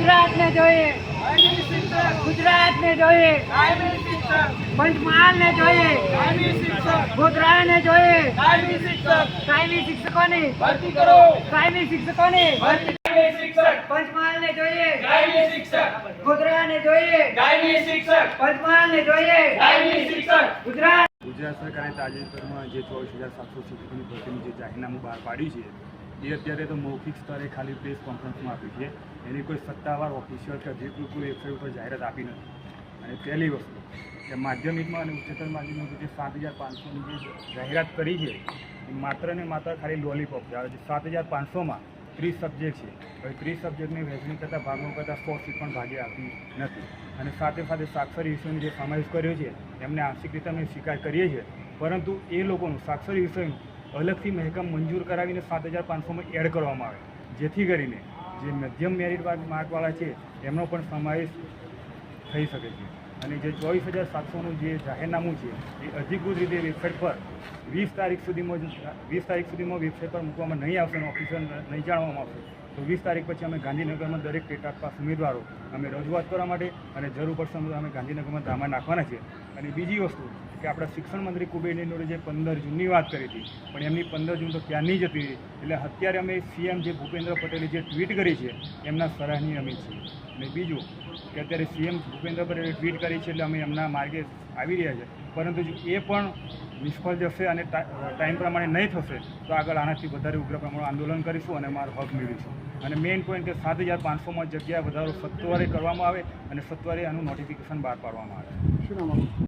ગુજરાતને જોઈએ. ગુજરાતને જોઈએ. પંચમહાલને જોઈએ. ગોધરાને જોઈએ. કાયમી શિક્ષકોની. ભરતી કરો કાયમી શિક્ષકોની પંચમહાલને જોઈએ. ગુજરાત. ગુજરાત સરકારે તાજેતરમાં જે ચોવીસ હજાર સાતસો શિક્ષકોની ભરતીનું જે જાહેરનામું બહાર પાડ્યું છે એ અત્યારે તો મૌખિક સ્તરે ખાલી પ્રેસ કોન્ફરન્સમાં આપી છે. એની કોઈ સત્તાવાર ઓફિશિયલ કે અધિકૃત કોઈ વેબસાઇટ ઉપર જાહેરાત આપી નથી. અને પહેલી વસ્તુ, કે માધ્યમિકમાં અને ઉચ્ચતર માધ્યમિક જે સાત હજાર પાંચસોની જે જાહેરાત કરી છે, એ માત્ર ને માત્ર ખાલી લોલીપોપ છે. જે સાત હજાર પાંચસોમાં ત્રીસ સબ્જેક્ટ છે, હવે ત્રીસ સબ્જેક્ટની વહેંચણી કરતાં ભાગમાં કરતાં સો સીટ પણ ભાગે આપી નથી. અને સાથે સાથે સાક્ષરી વિષયનો જે સમાવેશ કર્યો છે, એમને આંશિક રીતે અમે સ્વીકાર કરીએ છીએ. પરંતુ એ લોકોનું સાક્ષરી વિષયનું અલગથી મહેકમ મંજૂર કરાવીને સાત હજાર પાંચસોમાં એડ કરવામાં આવે. જેથી કરીને જે મધ્યમ મેરિટ માર્કવાળા છે, એમનો પણ સમાવેશ થઈ શકે છે. અને જે ચોવીસ હજાર સાતસોનું જે જાહેરનામું છે, એ અધિકૃત રીતે વેબસાઇટ પર વીસ તારીખ સુધીમાં વીસ તારીખ સુધીમાં વેબસાઇટ પર મૂકવામાં નહીં આવશે અને ઓફિસર નહીં જાણવામાં આવશે. તો વીસ તારીખ પછી અમે ગાંધીનગરમાં દરેક ટેટા પાસ ઉમેદવારો અમે રજૂઆત કરવા માટે અને જરૂર પડશે અમે ગાંધીનગરમાં ધામા નાખવાના છે. અને બીજી વસ્તુ કે આપણા શિક્ષણ મંત્રી કુબેરનીનોએ જે પંદર જૂનની વાત કરી હતી, પણ એમની પંદર જૂન તો ક્યારની જ હતી? એટલે અત્યારે અમે સીએમ જે ભૂપેન્દ્ર પટેલે જે ટ્વીટ કરી છે, એમના સરાહનીય અમે છીએ. અને બીજું કે અત્યારે સીએમ ભૂપેન્દ્ર પટેલે ટ્વીટ કરી છે એટલે અમે એમના માર્ગે આવી રહ્યા છે. પરંતુ એ પણ નિષ્ફળ જશે અને ટાઈમ પ્રમાણે નહીં થશે, તો આગળ આનાથી વધારે ઉગ્ર પ્રમાણમાં આંદોલન કરીશું અને અમારો હક મેળવીશું. અને મેઇન પોઈન્ટ કે સાત હજાર પાંચસોમાં જગ્યા વધારો સત્વરે કરવામાં આવે અને સત્વરે આનું નોટિફિકેશન બહાર પાડવામાં આવે.